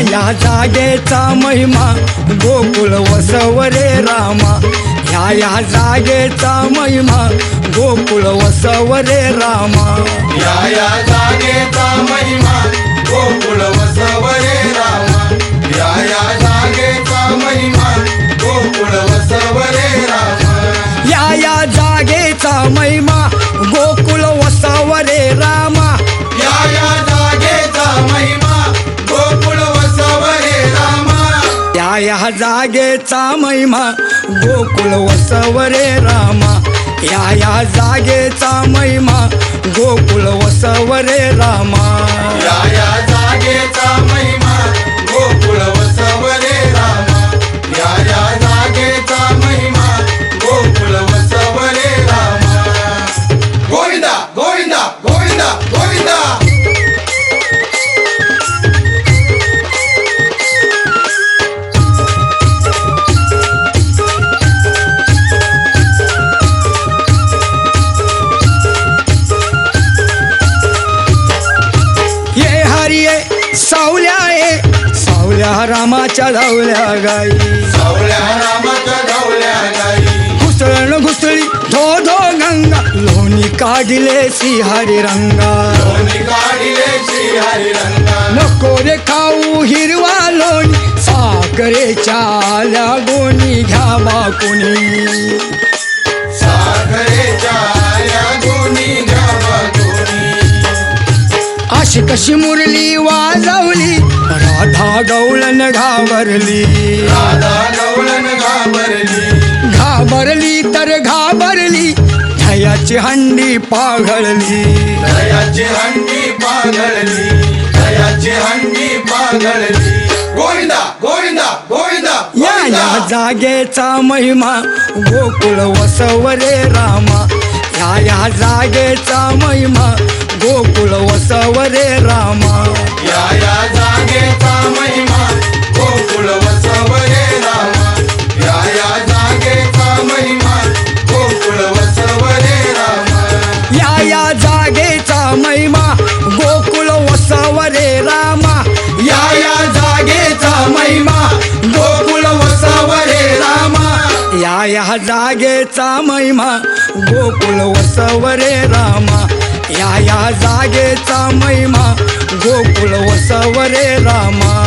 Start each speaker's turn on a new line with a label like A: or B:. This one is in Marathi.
A: या जागेचा महिमा गोकुळ वसवरे रामा. ह्या या जागेचा महिमा गोकुळ वसवरे रामा.
B: या या जागेचा महिमा जागेचा महिमा गोकुळ वसवरे रामा.
A: या या जागेचा महिमा गोकुळ वसवरे रामा. सावल्या रामाच्या धावल्या गाई.
B: सावल्या रामाच्या धावल्या गाई.
A: घुसळण घुसळी धो धो गंगा. लोणी काढले हरी रंगा.
B: लोणी काढिले श्री हरी रंगा.
A: नको रे खाऊ हिरवा लोणी. साखरेच्या आल्या गोणी घ्यावा कोणी
B: साखरेच्या आल्या घ्यावा
A: अशी कशी मुरली वाजवली. गवळण घाबरली.
B: राधा गवळण घाबरली.
A: घाबरली तर घाबरली दयाची हंडी पाघळली.
B: दयाची हंडी पागळली दयाची हंडी पागळली गोविंदा गोविंदा गोविंदा
A: या
B: गोविंदा.
A: या जागेचा महिमा गोकुळ वसवरे रामा. या या जागेचा महिमा गोकुळ वसवरे
B: जागेचा महिमा गोकुळ वसवरे रामा. या या जागेचा महिमा गोकुळ वसवरे रामा.
A: या या जागेचा महिमा गोकुळ वसवरे रामा.
B: या या जागेचा महिमा गोकुळ वसवरे रामा.